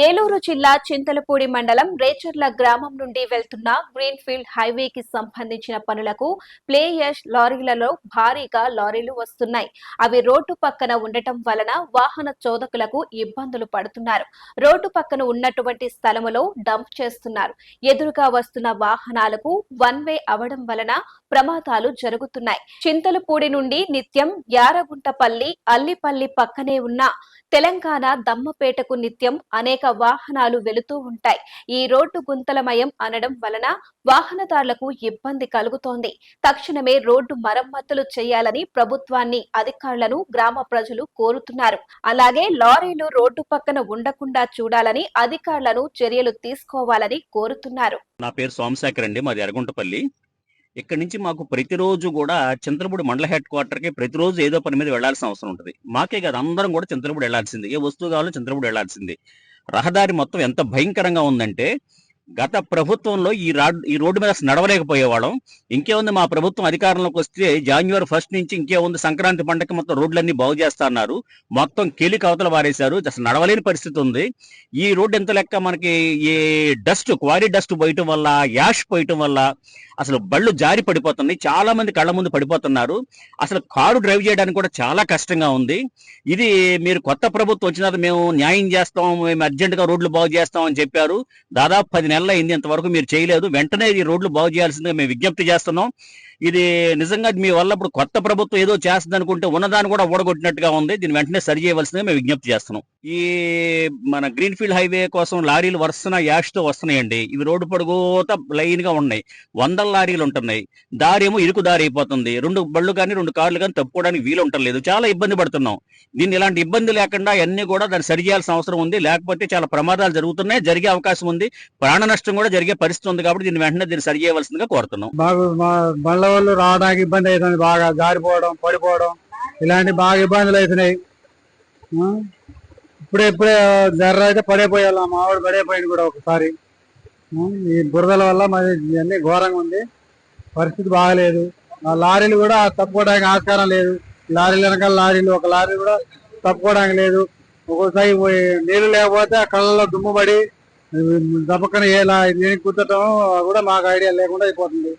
ఏలూరు జిల్లా చింతలపూడి మండలం రేచర్ల గ్రామం నుండి వెళ్తున్న గ్రీన్ఫీల్డ్ హైవేకి సంబంధించిన పనులకు ప్లేయర్స్ లారీలలో భారీగా లారీలు వస్తున్నాయి. అవి రోడ్డు పక్కన ఉండటం వలన వాహన చోదకులకు ఇబ్బందులు పడుతున్నారు. రోడ్డు పక్కన ఉన్నటువంటి స్థలములో డంప్ చేస్తున్నారు. ఎదురుగా వస్తున్న వాహనాలకు వన్ వే అవడం వలన ప్రమాదాలు జరుగుతున్నాయి. చింతలపూడి నుండి నిత్యం యారగుంటపల్లి అల్లిపల్లి పక్కనే ఉన్న తెలంగాణ దమ్మపేటకు నిత్యం అనేక వాహనాలు వెళుతూ ఉంటాయి. ఈ రోడ్డు గుంతలమయం అనడం వలన వాహనదారులకు ఇబ్బంది కలుగుతోంది. తక్షణమే రోడ్డు మరమ్మతులు చేయాలని ప్రభుత్వాన్ని అధికారులను గ్రామ ప్రజలు కోరుతున్నారు. అలాగే లారీలు రోడ్డు పక్కన ఉండకుండా చూడాలని అధికారులను చర్యలు తీసుకోవాలని కోరుతున్నారు. నా పేరు సోమశేఖర్ అండి. మాది ఎరగుంటపల్లి ఇక్కడి నుంచి మాకు ప్రతిరోజు కూడా చంద్రపూడి మండల హెడ్ క్వార్టర్కి ప్రతిరోజు ఏదో పని మీద వెళ్ళాల్సిన అవసరం ఉంటుంది. మాకే కాదు అందరం కూడా చంద్రపూడి వెళ్ళాల్సింది. ఏ వస్తువు కావాలో చంద్రపూడి వెళ్ళాల్సింది. రహదారి మొత్తం ఎంత భయంకరంగా ఉందంటే గత ప్రభుత్వంలో ఈ రాడ్ ఈ రోడ్డు మీద నడవలేకపోయేవాళ్ళం. ఇంకేముంది మా ప్రభుత్వం అధికారంలోకి వస్తే జాన్యువరి ఫస్ట్ నుంచి ఇంకేముంది సంక్రాంతి పండగ మొత్తం రోడ్లన్నీ బాగు చేస్తున్నారు. మొత్తం కేలి కవతలు వారేశారు అసలు నడవలేని పరిస్థితి ఉంది. ఈ రోడ్డు ఎంత లెక్క మనకి ఈ డస్ట్ క్వారీ డస్ట్ పోయటం వల్ల యాష్ పోయటం వల్ల అసలు బళ్ళు జారి పడిపోతున్నాయి. చాలా మంది కళ్ళ ముందు పడిపోతున్నారు. అసలు కారు డ్రైవ్ చేయడానికి కూడా చాలా కష్టంగా ఉంది. ఇది మీరు కొత్త ప్రభుత్వం వచ్చిన తర్వాత మేము న్యాయం చేస్తాం మేము అర్జెంటుగా రోడ్లు బాగు చేస్తాం అని చెప్పారు. దాదాపు పది నెలలు అయింది ఇంతవరకు మీరు చేయలేదు. వెంటనే ఈ రోడ్లు బాగు చేయాల్సిందిగా మేము విజ్ఞప్తి చేస్తున్నాం. ఇది నిజంగా మీ వల్ల ఇప్పుడు కొత్త ప్రభుత్వం ఏదో చేస్తుంది అనుకుంటే ఉన్నదాన్ని కూడా ఓడగొట్టినట్టుగా ఉంది. దీన్ని వెంటనే సరి చేయవలసిందే మేము విజ్ఞప్తి చేస్తున్నాం. ఈ మన గ్రీన్ ఫీల్డ్ హైవే కోసం లారీలు వరుసన యాష్తో వస్తున్నాయండి. ఇవి రోడ్డు పొడుగుత లైన్గా ఉన్నాయి. వందల లారీలు ఉంటున్నాయి. దారి ఏమో ఇరుకు దారి అయిపోతుంది. రెండు బళ్ళు కానీ రెండు కార్లు కానీ తప్పుకోవడానికి వీలు ఉండలేదు చాలా ఇబ్బంది పడుతున్నాం. దీన్ని ఇలాంటి ఇబ్బంది లేకుండా అన్ని కూడా దాన్ని సరి చేయాల్సిన అవసరం ఉంది. లేకపోతే చాలా ప్రమాదాలు జరుగుతున్నాయి. జరిగే అవకాశం ఉంది. ప్రాణ నష్టం కూడా జరిగే పరిస్థితి ఉంది కాబట్టి దీన్ని వెంటనే దీన్ని సరి చేయవలసిందిగా కోరుతున్నాం. పడవలు వాళ్ళు రావడానికి ఇబ్బంది అవుతుంది బాగా జారిపోవడం పడిపోవడం. ఇలాంటి బాగా ఇబ్బందులు అవుతున్నాయి. ఇప్పుడే ఇప్పుడే జర్ర అయితే పడైపోయాలి? మా పడైపోయింది కూడా ఒకసారి. ఈ బురదల వల్ల మరి ఇవన్నీ ఘోరంగా ఉంది. పరిస్థితి బాగలేదు. ఆ లారీలు కూడా తప్పుకోవడానికి ఆస్కారం లేదు. లారీలు వెనకాల లారీలు ఒక లారీ కూడా తప్పుకోవడానికి లేదు. ఒక్కోసారి పోయి నీళ్ళు లేకపోతే ఆ కళ్ళలో దుమ్ము పడి దప్పకన ఏ లా- కుట్టడం కూడా మాకు ఐడియా లేకుండా అయిపోతుంది.